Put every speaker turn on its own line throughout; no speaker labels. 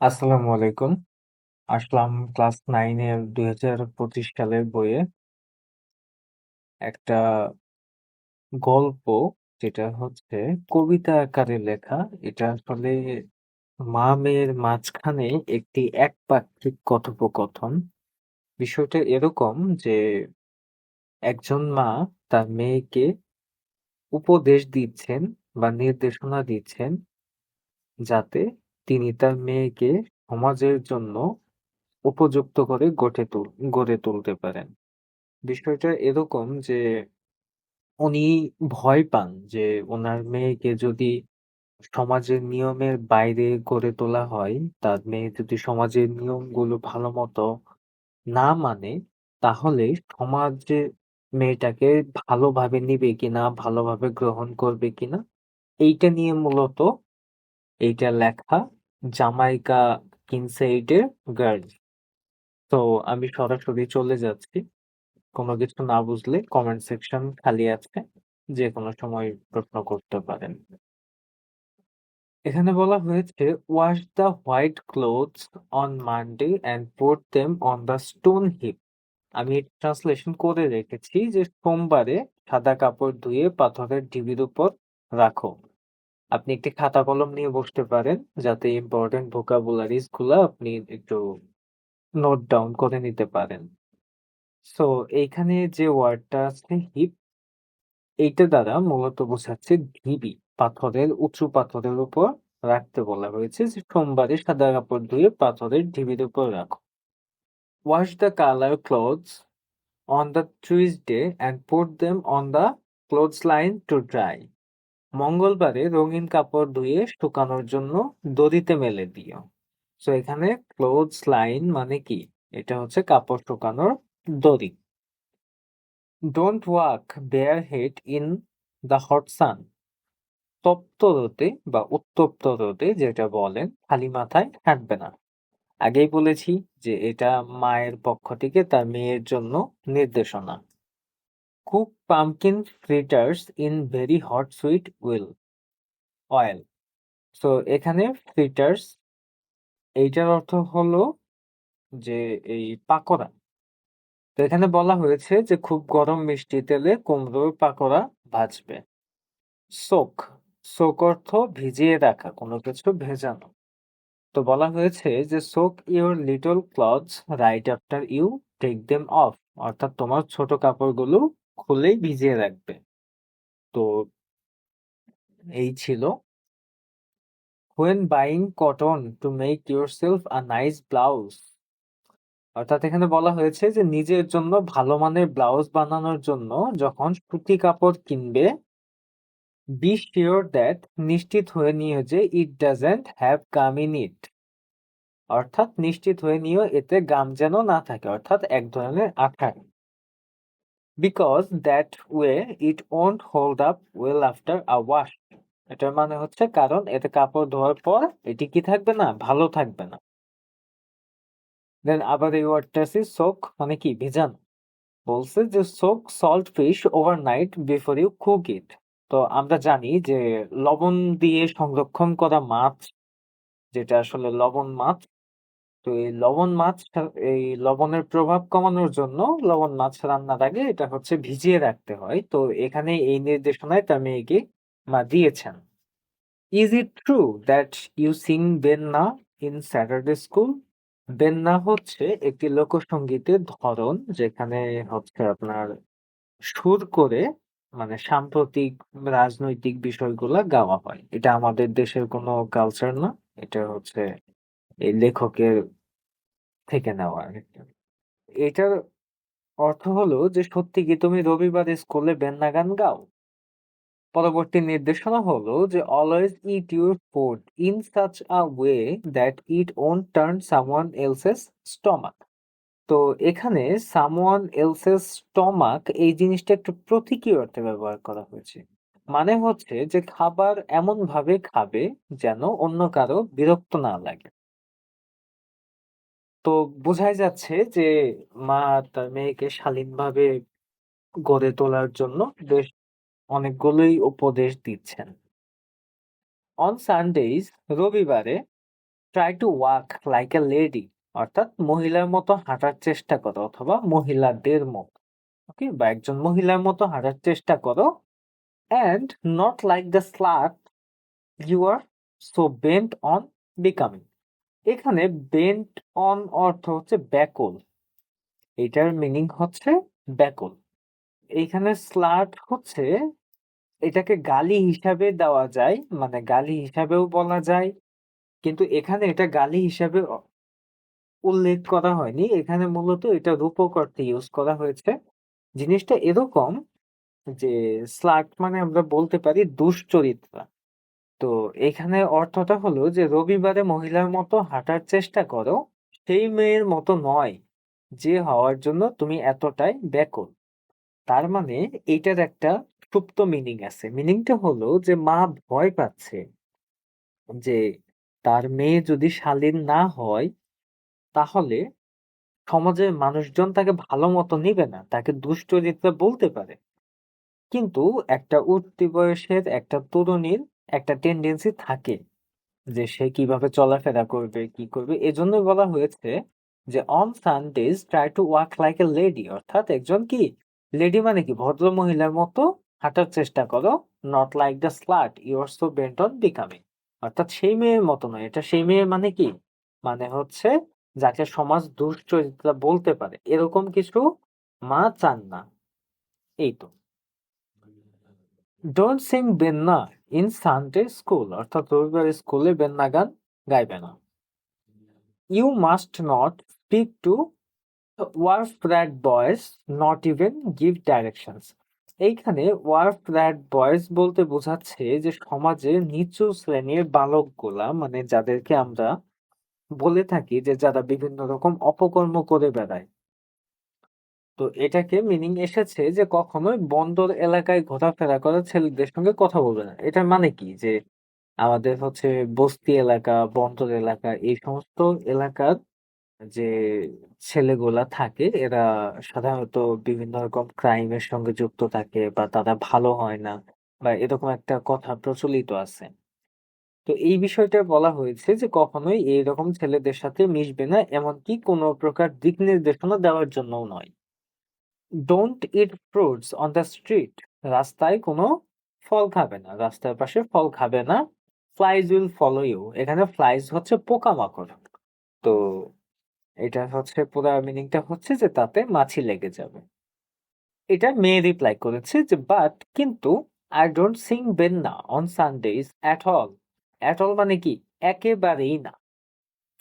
আসসালামু আলাইকুম। আসলাম ক্লাস 9 এর ২০২৫ সালের বইয়ে। একটা গল্প যেটা হচ্ছে কবিতা আকারে লেখা। এটা আসলে মা-মেয়ের মাঝখানে একটি একপাক্ষিক কথোপকথন। বিষয়টা এরকম যে একজন মা তার মেয়েকে উপদেশ দিচ্ছেন বা নির্দেশনা দিচ্ছেন যাতে তিনি তার মেয়েকে সমাজের জন্য উপযুক্ত করে গঠে গড়ে তুলতে পারেন। বিষয়টা এরকম যে উনি ভয় পান যে ওনার মেয়েকে যদি সমাজের নিয়মের বাইরে গড়ে তোলা হয়, তার মেয়ে যদি সমাজের নিয়মগুলো ভালোমতো না মানে, তাহলে সমাজে মেয়েটাকে ভালোভাবে নিবে কিনা, ভালোভাবে গ্রহণ করবে কিনা, এইটা নিয়ে মূলত এইটা লেখা জামাইকা কিনসেইডের গার্ল। তো আমি সরাসরি চলে যাচ্ছি। কোনো কিছু না বুঝলে কমেন্ট সেকশন খালি আছে যে কোনো সময় প্রশ্ন করতে পারেন এখানে বলা হয়েছে wash the white clothes on Monday and put them on the stone heap আমি ট্রান্সলেশন করে রেখেছি যে সোমবারে সাদা কাপড় ধুয়ে পাথরের ঢিবির উপর রাখো আপনি একটি খাতা কলম নিয়ে বসতে পারেন, যাতে ইম্পর্টেন্ট ভোকাবুলারিজগুলো আপনি একটু নোট ডাউন করে নিতে পারেন। সো এইখানে যে ওয়ার্ডটা আছে হিপ এইটা দ্বারা মূলত বোঝাচ্ছে ঢিবি, পাথরের, উঁচু পাথরের উপর রাখতে বলা হয়েছে যে সোমবারে সাদা কাপড় ধুয়ে পাথরের ঢিবির উপর রাখো। Wash the colour clothes on the Tuesday and put them on the clothes line to dry মঙ্গলবারে রঙিন কাপড় ধুয়ে শুকানোর জন্য দড়িতে মেলে দিও। সো এখানে ক্লোথস লাইন মানে কি? এটা হচ্ছে কাপড় শুকানোর দড়ি। Don't walk bare head in the hot sun তপ্ত রোদে বা উত্তপ্ত রোদে যেটা বলেন, খালি মাথায় হাঁটবে না। আগেই বলেছি যে এটা মায়ের পক্ষ থেকে তার মেয়ের জন্য নির্দেশনা। Cook pumpkin fritters in very hot sweet will oil so এখানে ফ্রিটার্স এইটার অর্থ হলো যে এই পাকোড়া। তো এখানে বলা হয়েছে যে খুব গরম মিষ্টি তেলে কুমড়োর পাকোড়া ভাজবে। সোক সোক অর্থ ভিজিয়ে রাখা, কোনো কিছু ভেজানো। তো বলা হয়েছে যে soak your little clothes right after you take them off, অর্থাৎ তোমার ছোট কাপড়গুলো খুলেই ভিজিয়ে রাখবে। তো এই ছিল। When buying cotton to make yourself a nice blouse অর্থাৎ এখানে বলা হয়েছে যে নিজের জন্য ভালো মানের ব্লাউজ বানানোর জন্য যখন সুতি কাপড় কিনবে বি শিওর দ্যাট নিশ্চিত হয়ে নিও যে it doesn't have gum in it অর্থাৎ নিশ্চিত হয়ে নিও এতে গাম যেন না থাকে, অর্থাৎ এক ধরনের আঠা because that way it won't hold up well after a wash এটার মানে হচ্ছে কারণ এতে কাপড় ধোয়ার পর এটি কি থাকবে না? ভালো থাকবে না। দেন আবার এই ওয়ার্ডটা আছে সোক মানে কি? ভেজানো। বলছে যে soak salt fish overnight before you cook it তো আমরা জানি যে লবণ দিয়ে সংরক্ষণ করা মাছ, যেটা আসলে লবণ মাছ তো এই লবণ মাছ এই লবণের প্রভাব কমানোর জন্য লবণ মাছ রান্নার আগে এটা হচ্ছে ভিজিয়ে রাখতে হয়। তো এখানে এই নির্দেশনায় তার মেয়েকে মা দিয়েছেন। Is it true that you sing benna in Saturday school benna হচ্ছে একটি লোকসঙ্গীতের ধরন যেখানে হচ্ছে আপনার সুর করে মানে সাম্প্রতিক রাজনৈতিক বিষয়গুলা গাওয়া হয়। এটা আমাদের দেশের কোনো কালচার না। এটা হচ্ছে এই লেখকের থেকে নেওয়া। এটার অর্থ হলো যে, সত্যি কি তুমি রবিবার স্কুলে বেন্না গান গাও? পরবর্তী নির্দেশনা হলো যে always eat your food in such a way that it won turn someone else's stomach তো এখানে সামওয়ান এলসেস স্টমাক এই জিনিসটা একটু প্রতীকী অর্থে ব্যবহার করা হয়েছে। মানে হচ্ছে যে, খাবার এমন ভাবে খাবে যেন অন্য কারও বিরক্ত না লাগে। তো বোঝাই যাচ্ছে যে মা তার মেয়েকে শালীনভাবে গড়ে তোলার জন্য বেশ অনেকগুলোই উপদেশ দিচ্ছেন। অন সানডেজ রবিবারে try to walk like a lady অর্থাৎ মহিলার মতো হাঁটার চেষ্টা করো অথবা মহিলাদের মতো ওকে বা একজন মহিলার মতো হাঁটার চেষ্টা করো। And not like the slut you are so bent on becoming এখানে বেন্ট অন অর্থ হচ্ছে ব্যাকল। এটার মিনিং হচ্ছে ব্যাকল। এইখানে স্লাট হচ্ছে, এটাকে গালি হিসাবে দেওয়া যায় মানে গালি হিসাবেও বলা যায়, কিন্তু এখানে এটা গালি হিসাবে উল্লেখ করা হয়নি। এখানে মূলত এটা রূপক অর্থে ইউজ করা হয়েছে। জিনিসটা এরকম যে স্লাট মানে আমরা বলতে পারি দুশ্চরিত্রা। তো এখানে অর্থটা হলো যে, রবিবারে মহিলার মতো হাঁটার চেষ্টা করো, সেই মেয়ের মতো নয় যে হওয়ার জন্য তুমি এতটাই ব্যাকুল। তার মানে এটার একটা সুপ্ত মিনিং আছে। মিনিংটা হলো যে, মা ভয় পাচ্ছে যে, তার মেয়ে যদি শালীন না হয়, তাহলে সমাজের মানুষজন তাকে ভালো মতো নিবে না, তাকে দুশ্চরিত্রা বলতে পারে। কিন্তু একটা উঠতি বয়সের একটা তরুণীর একটা টেন্ডেন্সি থাকে যে সে কীভাবে চলাফেরা করবে, কি করবে। এজন্য বলা হয়েছে যে on Sundays try to walk like a lady অর্থাৎ একজন কি? লেডি মানে কি? ভদ্র মহিলার মতো হাঁটার চেষ্টা করো not like the slut you are so bent on becoming অর্থাৎ সেই মেয়ের মতো নয়। এটা সেই মেয়ে মানে কি? মানে হচ্ছে যাকে সমাজ দুশ্চরিত্রা বলতে পারে। এরকম কিছু মা চান না। এই তো। Don't sing benna in Sunday school, অর্থাৎ রবিবার স্কুলে বেন্না গান গাইবে না। You must not speak to wharf rat boys not even give directions এইখানে ওয়ার্ফ র্যাট বয়েজ বলতে বোঝাচ্ছে যে সমাজে নিচু শ্রেণির বালকগুলা মানে যাদেরকে আমরা বলে থাকি যে যারা বিভিন্ন রকম অপকর্ম করে বেড়ায় তো এটাকে মিনিং এসেছে যে কখনোই বন্দর এলাকায় ঘোরাফেরা করা ছেলেদের সঙ্গে কথা বলবে না। এটার মানে কি? যে আমাদের হচ্ছে বস্তি এলাকা, বন্দর এলাকা, এই সমস্ত এলাকার যে ছেলেগুলা থাকে, এরা সাধারণত বিভিন্ন রকম ক্রাইমের সঙ্গে যুক্ত থাকে বা তারা ভালো হয় না বা এরকম একটা কথা প্রচলিত আছে। তো এই বিষয়টা বলা হয়েছে যে কখনোই এইরকম ছেলেদের সাথে মিশবে না, এমনকি কোনো প্রকার দিক নির্দেশনা দেওয়ার জন্যও নয়। Don't eat fruits on the street রাস্তায় কোনো ফল খাবে না। রাস্তার পাশে ফল খাবে না। ফ্লাইজ উইল ফলো ইউ এখানে ফ্লাইজ হচ্ছে পোকামাকড়। তো এটা হচ্ছে পুরো মিনিংটা হচ্ছে যে তাতে মাছি লেগে যাবে। এটা মেয়ে রিপ্লাই করেছে যে বাট কিন্তু I don't sing benna on Sundays at all at all মানে কি? একেবারেই না।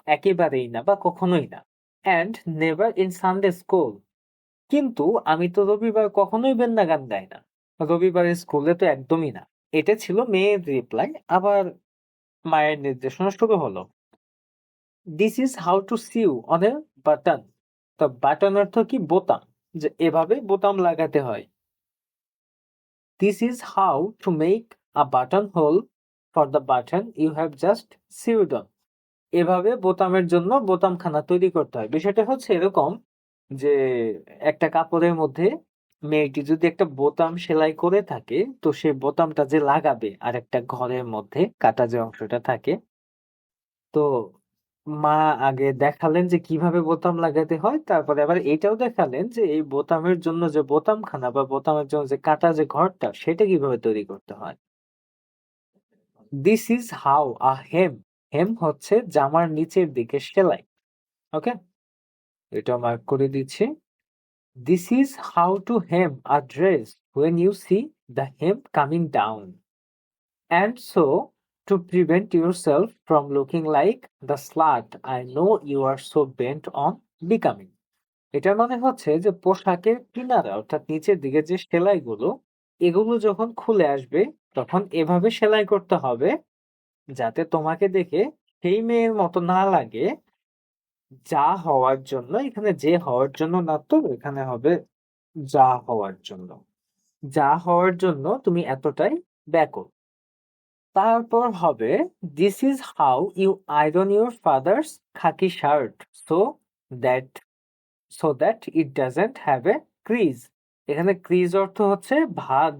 একেবারেই না বা কখনোই না। And never in Sunday school কিন্তু আমি তো রবিবার কখনোই বেন্না গান গাই না। রবিবারের স্কুলে তো একদমই না। এটা ছিল মেয়ের রিপ্লাই আবার মায়ের নির্দেশনা শুরু হলো। This is how to sew on a button তো বাটন অর্থ কি? বোতাম। যে এভাবে বোতাম লাগাতে হয়। This is how to make a buttonhole for the button you have just sewed এভাবে বোতামের জন্য বোতামখানা তৈরি করতে হয়। বিষয়টা হচ্ছে এরকম যে একটা কাপড়ের মধ্যে মেয়েটি যদি একটা বোতাম সেলাই করে থাকে, তো সে বোতামটা যে লাগাবে আর একটা ঘরের মধ্যে কাটা যে অংশটা থাকে, তো মা আগে দেখালেন যে কীভাবে বোতাম লাগাতে হয়, তারপরে আবার এটাও দেখালেন যে এই বোতামের জন্য যে বোতামখানা বা বোতামের জন্য যে কাটা যে ঘরটা, সেটা কীভাবে তৈরি করতে হয়। This is how a hem hem হচ্ছে জামার নিচের দিকে সেলাই ওকে এটা মার্ক করে দিচ্ছি। This is how to hem a dress when you see the hem coming down and so to prevent yourself from looking like the slut I know you are so bent on becoming এটা মনে হচ্ছে যে পোশাকের কিনারা, অর্থাৎ নিচের দিকে যে সেলাইগুলো, এগুলো যখন খুলে আসবে, তখন এভাবে সেলাই করতে হবে, যাতে তোমাকে দেখে সেই মেয়ের মতো না লাগে যা হওয়ার জন্য, এখানে যে হওয়ার জন্য না তো, এখানে হবে যা হওয়ার জন্য। যা হওয়ার জন্য তুমি এতটাই ব্যাকুল। তারপর হবে this is how you iron your father's khaki shirt so that so that it doesn't have a crease এখানে ক্রিজ অর্থ হচ্ছে ভাজ।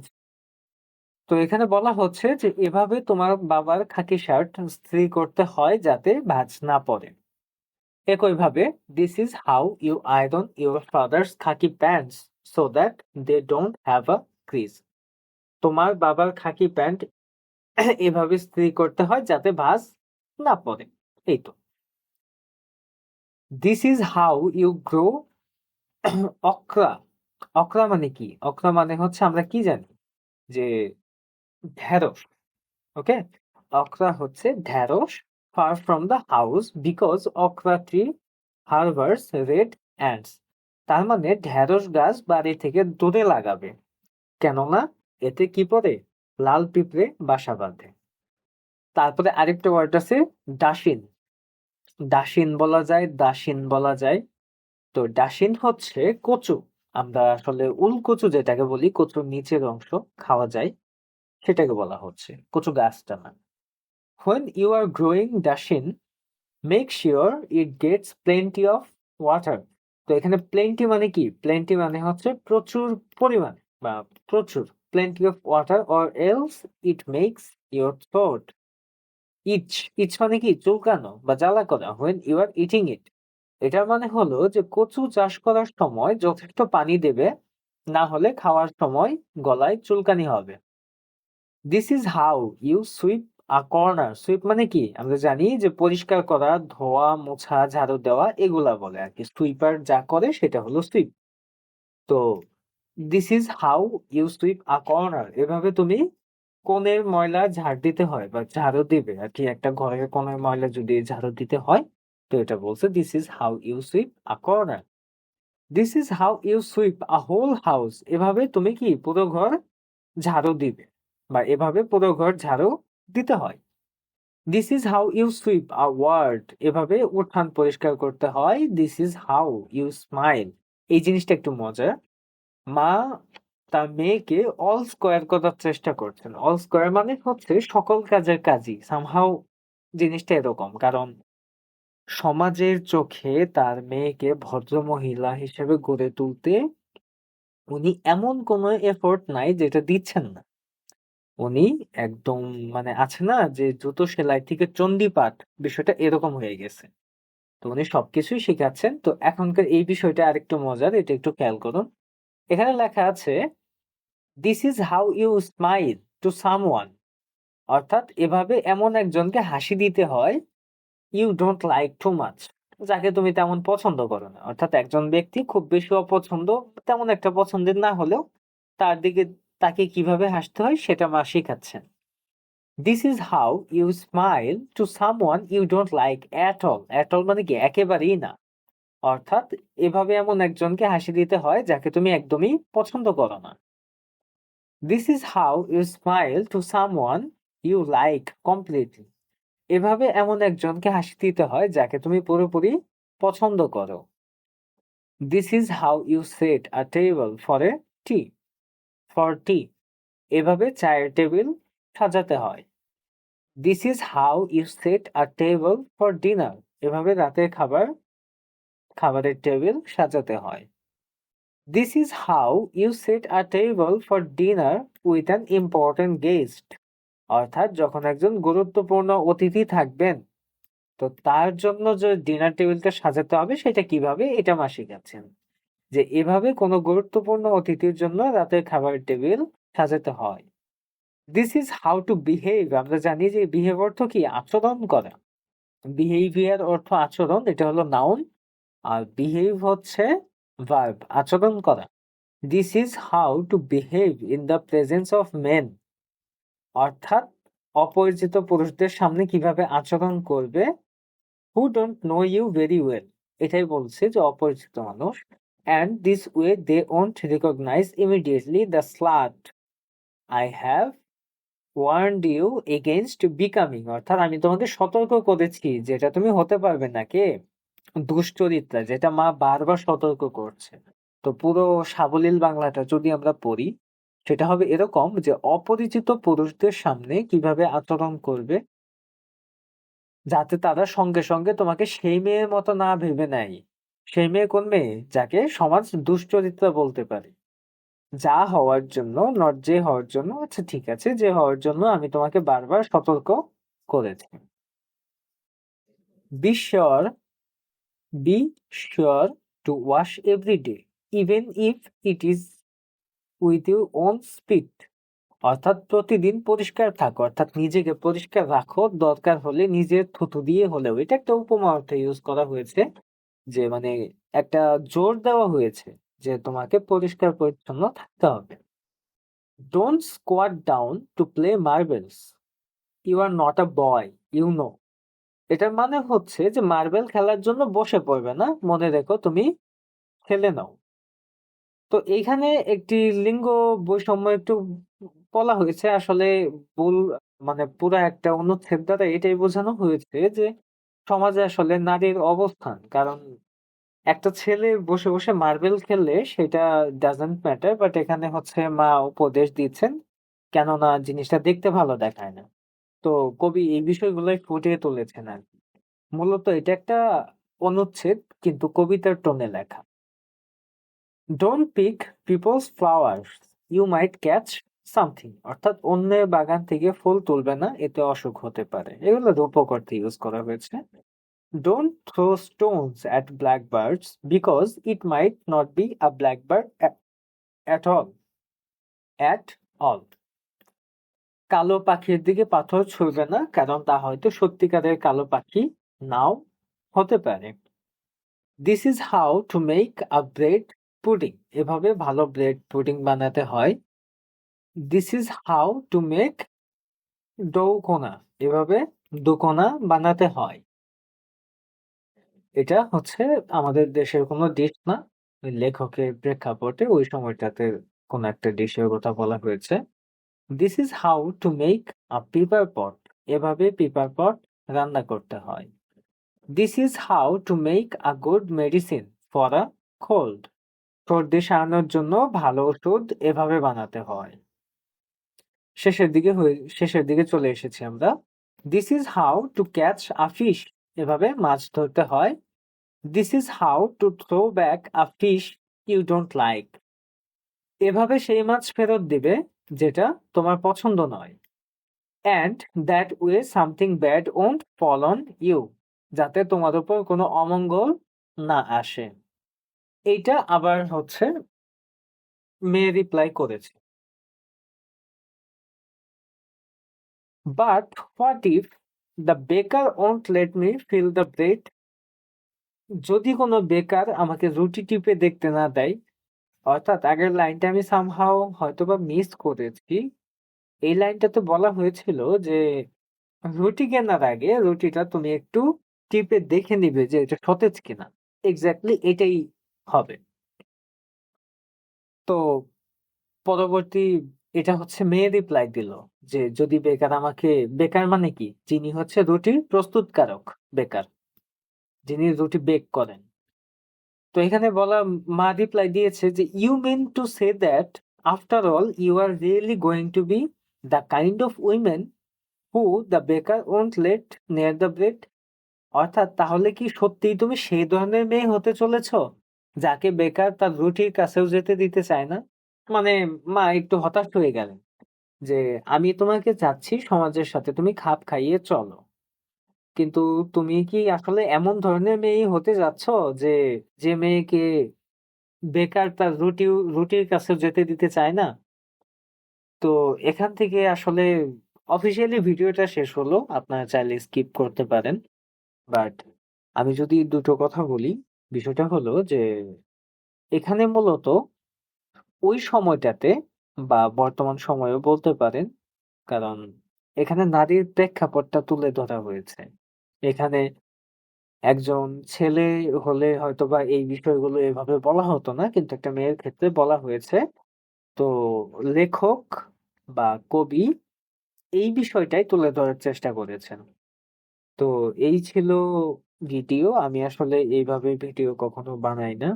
তো এখানে বলা হচ্ছে যে, এভাবে তোমার বাবার খাকি শার্ট স্ত্রী করতে হয় যাতে ভাজ না পড়ে। একইভাবে this is how you iron your father's khaki pants so that they don't have a crease তোমার বাবার খাকি প্যান্ট এভাবে ইস্ত্রি করতে হয় যাতে ভাঁজ না পড়ে। এই তো। This is how you grow okra okra মানে কি? অক্রা মানে হচ্ছে আমরা কি জানি? যে ঢেঁড়স। ওকে অক্রা হচ্ছে ঢেঁড়স far from the house because okra tree harbours red ants তার মানে ঢেঁড়স গাছ বাড়ি থেকে দূরে লাগাবে। কেননা এতে কি পড়ে? লাল পিঁপড়ে বাসা বাঁধে। তারপরে আরেকটা ওয়ার্ড আছে ডাসিন। ডাসিন বলা যায় দাসিন বলা যায়। তো ডাসিন হচ্ছে কচু। আমরা আসলে উল কচু যেটাকে বলি, কচুর নিচের অংশ খাওয়া যায়, সেটাকে বলা হচ্ছে। কচু গাছটা না। When you are growing dashin make sure it gets plenty of water তো এখানে প্লেন্টি মানে কি প্লেন্টি মানে হচ্ছে প্রচুর পরিমাণ বা প্রচুর plenty of water or else it makes your throat itch itch মানে কি চুলকানো বা জ্বালা করা when you are eating it এটার মানে হলো যে কচু চাষ করার সময় যথেষ্ট পানি দেবে না হলে খাওয়ার সময় গলায় চুলকানি হবে this is how you sweep corner sweep মানে কি? আমরা জানি যে পরিষ্কার করা, ধোয়া, মোছা, ঝাড়ু দেওয়া, এগুলা বলে আর কি। সুইপার যা করে সেটা হলো সুইপ তো this is how you sweep a corner এভাবে তুমি কোণের ময়লা ঝাড় দিতে হয় বা ঝাড়ু দিবে আর কি। একটা ঘরের কোণের ময়লা যদি ঝাড়ু দিতে হয়, তো এটা বলছে this is how you sweep a corner this is how you sweep a whole house এভাবে তুমি কি পুরো ঘর ঝাড়ু দিবে বা এভাবে পুরো ঘর ঝাড়ু দিতে হয়। This is how you sweep a yard এভাবে উঠান পরিষ্কার করতে হয়। This is how you smile এই জিনিসটা একটু মজা মা তার মেয়েকে অল স্কোয়ার করার চেষ্টা করছেন। অল স্কোয়ার মানে হচ্ছে সকল কাজের কাজই। সামহাও জিনিসটা এরকম। কারণ সমাজের চোখে তার মেয়েকে ভদ্রমহিলা হিসেবে গড়ে তুলতে উনি এমন কোনো এফোর্ট নাই যেটা দিচ্ছেন না। উনি একদম মানে আছে না যে জুতো সেলাই থেকে চণ্ডীপাঠ বিষয়টা এরকম হয়ে গেছে। তো উনি সবকিছুই শেখাচ্ছেন। তো এখনকার এই বিষয়টা আরেকটু মজার, এটা একটু খেয়াল করুন। এখানে লেখা আছে this is how you smile to someone অর্থাৎ এভাবে এমন একজনকে হাসি দিতে হয় you don't like too much যাকে তুমি তেমন পছন্দ করো না। অর্থাৎ একজন ব্যক্তি খুব বেশি অপছন্দ, তেমন একটা পছন্দের না হলেও তার দিকে তাকে কীভাবে হাসতে হয় সেটা মা শেখাচ্ছেন। This is how you smile to someone you don't like at all at all মানে কি? একেবারেই না। অর্থাৎ এভাবে এমন একজনকে হাসি দিতে হয় যাকে তুমি একদমই পছন্দ করো না। This is how you smile to someone you like completely এভাবে এমন একজনকে হাসি দিতে হয় যাকে তুমি পুরোপুরি পছন্দ করো। This is how you set a table for a tea for tea এভাবে চায়ের টেবিল সাজাতে হয়। This is how you set a table for dinner এভাবে রাতের খাবার, খাবারের টেবিল সাজাতে হয়। This is how you set a table for dinner with an important guest অর্থাৎ যখন একজন গুরুত্বপূর্ণ অতিথি থাকবেন, তো তার জন্য যে ডিনার টেবিলটা সাজাতে হবে, সেটা কীভাবে? এটা মা শিখাচ্ছেন যে এভাবে কোনো গুরুত্বপূর্ণ অতিথির জন্য রাতের খাবারের টেবিল সাজাতে হয়। This is how to behave আমরা জানি যে বিহেভ অর্থ কি? আচরণ করা। বিহেভিয়ার অর্থ আচরণ, এটা হলো নাউন আর বিহেভ হচ্ছে ভার্ব আচরণ করা। This is how to behave in the presence of men অর্থাৎ অপরিচিত পুরুষদের সামনে কীভাবে আচরণ করবে? Who don't know you very well এটাই বলছে যে অপরিচিত মানুষ। And this way they won't recognise immediately the slut I have warned you against becoming অর্থাৎ আমি তোমাকে সতর্ক করেছি যেটা তুমি হতে পারবে না, কে? দুশ্চরিত্রা, যেটা মা বারবার সতর্ক করছে। তো পুরো সাবলীল বাংলাটা যদি আমরা পড়ি, সেটা হবে এরকম যে অপরিচিত পুরুষদের সামনে কীভাবে আচরণ করবে, যাতে তারা সঙ্গে সঙ্গে তোমাকে সেই মেয়ের মতো না ভেবে নেয়। সেই মেয়ে কোন মেয়ে? যাকে সমাজ দুশ্চরিত্রা বলতে পারে। যা হওয়ার জন্য নট যে হওয়ার জন্য আচ্ছা ঠিক আছে, যে হওয়ার জন্য আমি তোমাকে বারবার সতর্ক করেছি। Be sure be sure to wash every day even if it is with you own spit অর্থাৎ প্রতিদিন পরিষ্কার থাকো, অর্থাৎ নিজেকে পরিষ্কার রাখো। দরকার হলে নিজের থুতু দিয়ে হলেও, এটা একটা উপমা অর্থে ইউজ করা হয়েছে। যে মানে একটা জোর দেওয়া হয়েছে যে তোমাকে পরিষ্কার পরিচ্ছন্ন থাকতে হবে। Don't squat down to play marbles you are not a boy you know এটার মানে হচ্ছে যে মার্বেল খেলার জন্য বসে পড়বে না, মনে রেখো তুমি খেলে নাও। তো এইখানে একটি লিঙ্গ বৈষম্য একটু বলা হয়েছে, আসলে ভুল মানে পুরো একটা অনুচ্ছেদ দ্বারা এটাই বোঝানো হয়েছে যে সমাজে আসলে নারীর অবস্থান, কারণ একটা ছেলে বসে বসে মার্বেল খেললে সেটা ডাজন্ট ম্যাটার বাট এখানে হচ্ছে মা উপদেশ দিচ্ছেন, কেননা জিনিসটা দেখতে ভালো দেখায় না। তো কবি এই বিষয়গুলোই ফুটিয়ে তুলেছেন আর মূলত এটা একটা অনুচ্ছেদ, কিন্তু কবিতার টোনে লেখা। Don't pick people's flowers you might catch something. অর্থাৎ অন্যের বাগান থেকে ফুল তুলবে না, এতে অসুখ হতে পারে। এগুলো রূপক অর্থে ইউজ করা হয়েছে। Don't throw stones at blackbirds because it might not be a blackbird at all at all কালো পাখির দিকে পাথর ছুঁড়বে না, কারণ তা হয়তো সত্যিকারের কালো পাখি নাও হতে পারে। This is how to make a bread pudding এভাবে ভালো ব্রেড পুডিং বানাতে হয়। This is how to make doukona এভাবে দোকোনা বানাতে হয়। এটা হচ্ছে আমাদের দেশের কোনো ডিশ না। লেখকের প্রেক্ষাপটে ওই সময়টাতে কোন একটা ডিশের কথা বলা হয়েছে। This is how to make a pepper pot এভাবে পেপার পট রান্না করতে হয়। This is how to make a good medicine for a cold সর্দি সারানোর জন্য ভালো ওষুধ এভাবে বানাতে হয়। শেষের দিকে হয়ে- শেষের দিকে চলে এসেছি আমরা। This is how to catch a fish এভাবে মাছ ধরতে হয়। This is how to throw back a fish you don't like এভাবে সেই মাছ ফেরত দিবে যেটা তোমার পছন্দ নয়। And that way something bad won't fall on you যাতে তোমার উপর কোনো অমঙ্গল না আসে। এইটা আবার হচ্ছে, মেয়ে রিপ্লাই করেছে। But what if the baker won't let me feel the bread যদি কোনো বেকার আমাকে রুটি টিপে দেখতে না দেয়, অর্থাৎ আগের লাইনটা আমি সামহাও হয়তোবা মিস করেছি, এই লাইনটাতে বলা হয়েছিল যে রুটি কেনার আগে রুটিটা তুমি একটু টিপে দেখে নিবে যে এটা সতেজ কিনা। এক্স্যাক্টলি এটাই হবে। তো পরবর্তী এটা হচ্ছে মেয়ে রিপ্লাই দিল, যে যদি বেকার আমাকে, বেকার মানে কি? যিনি হচ্ছে রুটির প্রস্তুতকারক বেকার, যিনি রুটি বেক করেন। তো এখানে বলা মা রিপ্লাই দিয়েছে যে you mean to say that after all you are really going to be the kind of women who the baker won't let near the bread অর্থাৎ তাহলে কি সত্যিই তুমি সেই ধরনের মেয়ে হতে চলেছ, যাকে বেকার তার রুটির কাছেও যেতে দিতে চায় না? মানে মা একটু হতাশ হয়ে গেলেন যে, আমি তোমাকে চাচ্ছি সমাজের সাথে, তুমি খাপ খাইয়ে চলো। কিন্তু তুমি কি আসলে এমন ধরনের মেয়ে হতে যাচ্ছ যে যে মেয়েকে বেকার তার রুটি, রুটির কাছে যেতে দিতে চায় না? তো এখান থেকে আসলে অফিসিয়ালি ভিডিওটা শেষ হলো, আপনারা চাইলে স্কিপ করতে পারেন। বাট আমি যদি দুটো কথা বলি, বিষয়টা হলো যে, এখানে মূলত ওই সময়টাতে বা বর্তমান সময়েও বলতে পারেন, কারণ এখানে নারীর প্রেক্ষাপটটা তুলে ধরা হয়েছে। এখানে একজন ছেলে হলে হয়তোবা এই বিষয়গুলো এভাবে বলা হতো না, কিন্তু একটা মেয়ের ক্ষেত্রে বলা হয়েছে। তো লেখক বা কবি এই বিষয়টাই তুলে ধরার চেষ্টা করেছেন। তো এই ছিল ভিডিও। আমি আসলে এইভাবে ভিডিও কখনো বানাই না।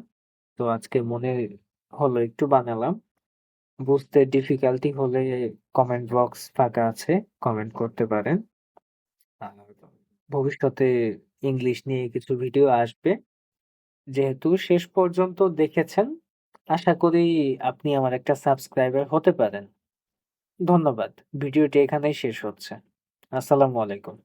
তো আজকে মনে হলো একটু বানালাম বুঝতে ডিফিকাল্টি হলে কমেন্ট বক্স ফাঁকা আছে কমেন্ট করতে পারেন ভবিষ্যতে ইংলিশ নিয়ে কিছু ভিডিও আসবে যেহেতু শেষ পর্যন্ত দেখেছেন, আশা করি আপনি আমার একটা সাবস্ক্রাইবার হতে পারেন। ধন্যবাদ। ভিডিওটি এখানেই শেষ হচ্ছে। আসসালামু আলাইকুম।